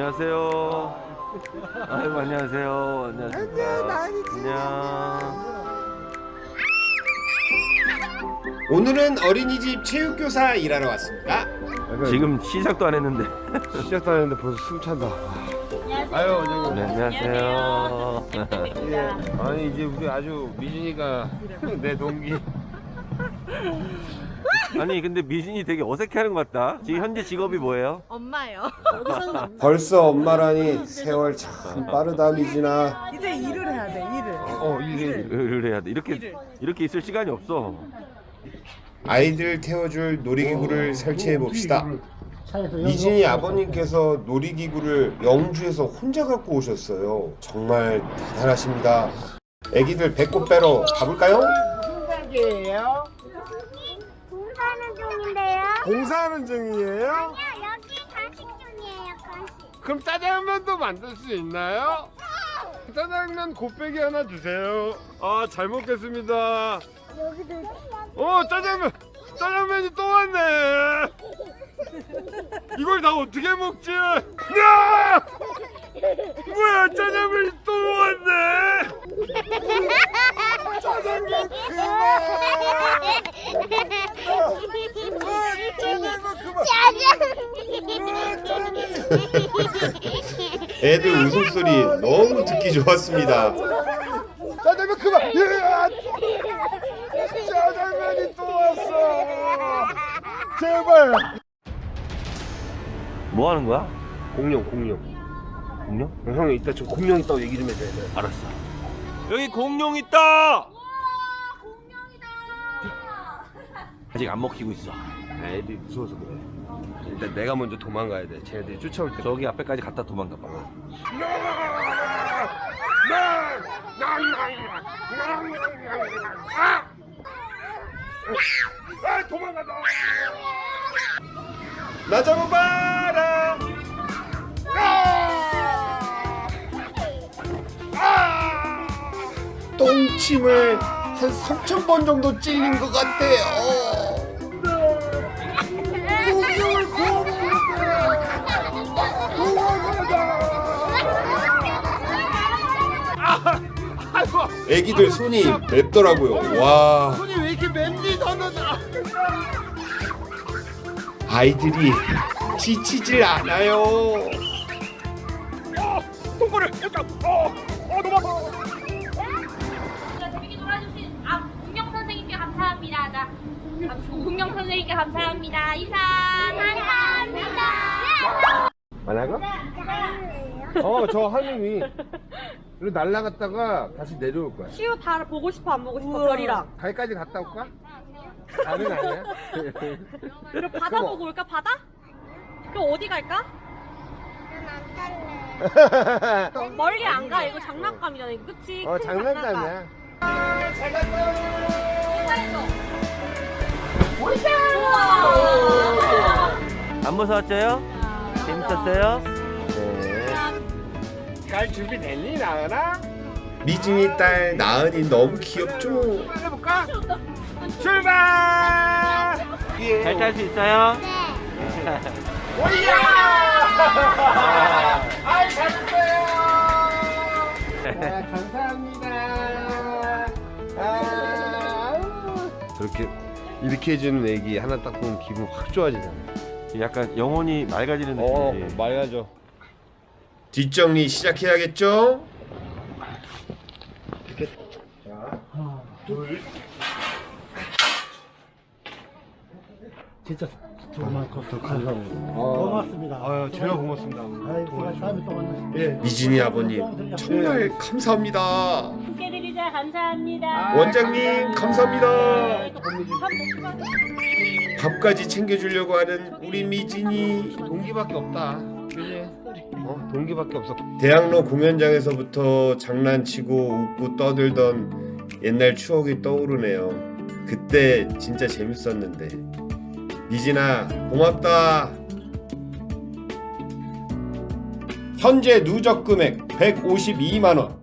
안녕하세요. 아이고 안녕하세요. 안녕하세요. 안녕. 오늘은 어린이집 체육교사 일하러 왔습니다. 지금 시작도 안 했는데. 시작도 안 했는데 벌써 숨 찬다. 아유, 원장님. 네, 안녕하세요. 예. 아니 이제 우리 아주 미진이가 내 동기. 아니 근데 미진이 되게 어색해하는 것 같다. 지금 현재 직업이 뭐예요? 엄마예요. 벌써 엄마라니 세월 참 빠르다 미진아. 이제 일을 해야 돼, 일을. 어 이게 를 해야 돼. 이렇게 이렇게 있을 시간이 없어. 아이들 태워줄 놀이기구를 설치해 봅시다. 미진이 아버님께서 놀이기구를 영주에서 혼자 갖고 오셨어요. 정말 대단하십니다. 애기들 배꼽 빼러 가볼까요? 공사하는 중인데요. 공사하는 중이에요? 아니요, 여기 간식 중이에요, 간식. 그럼 짜장면도 만들 수 있나요? 짜장면 곱빼기 하나 주세요. 아 잘 먹겠습니다. 여기도 어 짜장면 짜장면이 또 왔네. 이걸 다 어떻게 먹지? 야! 뭐야 짜장면이 또 왔네. 짜장면 애들 웃음소리 너무 듣기 좋았습니다. 짜장면 그만. 야! 짜장면이 또 왔어. 제발. 뭐 하는 거야? 공룡 공룡. 공룡? 형 이따 저 공룡 있다고 얘기 좀 해줘야 돼. 알았어. 여기 공룡 있다. 아직 안 먹히고 있어. 아, 애들이 무서워서 그래. 일단 내가 먼저 도망가야 돼. 쟤네들이 쫓아올 때. 저기 앞에까지 갖다 도망가 봐. 아, 도망가자. 나 잡아봐라. 똥침을 한 3천 번 정도 찔린 것 같아요. 애기들 손이 맵더라고요. 와. 손이 왜 이렇게 맵니 너는? 아이들이 지치질 않아요. 동물을 일단 어, 어 도망가. 재밌게 놀아주신 아, 국영 선생님께 감사합니다. 나 아, 국영 선생님께 감사합니다. 이상 감사합니다. 만화가? 어, 저 하늘 위. 이리 날아갔다가 다시 내려올 거야. 시우 다 보고 싶어, 안 보고 싶어, 별이랑. 가까지 갔다 올까? 나는 아니야. 그럼 바다 보고 올까, 바다? 그럼 어디 갈까? 멀리 안 가, 이거 장난감이잖아, 이거. 그치? 어, 큰 장난감이야. 우와! 안 무서웠어요? 재밌었어요? 네. 갈 준비 됐니, 나은아? 미진이 딸 나은이 너무 귀엽죠? 해볼까? 출발! 잘 탈 수 있어요? 오이야! 아이, 잘했어요! 아, 감사합니다. 아, 그렇게 이렇게 해주는 애기 하나 딱 보면 기분 확 좋아지잖아. 약간 영혼이 맑아지는 어, 느낌이지. 맑아져. 뒷정리 시작해야겠죠? 진짜 정말 더 감사합니다. 어. 고맙습니다. 아유, 제가 고맙습니다. 아이고, 다음에 또 만나요. 예. 미진이 아버님 정말 감사합니다. 함께드리자 감사합니다. 원장님 감사합니다. 밥까지 챙겨주려고 하는 우리 미진이 동기밖에 없다. 그지? 어, 동기밖에 없어. 대학로 공연장에서부터 장난치고 웃고 떠들던 옛날 추억이 떠오르네요. 그때 진짜 재밌었는데. 미진아 고맙다. 현재 누적 금액 152만 원.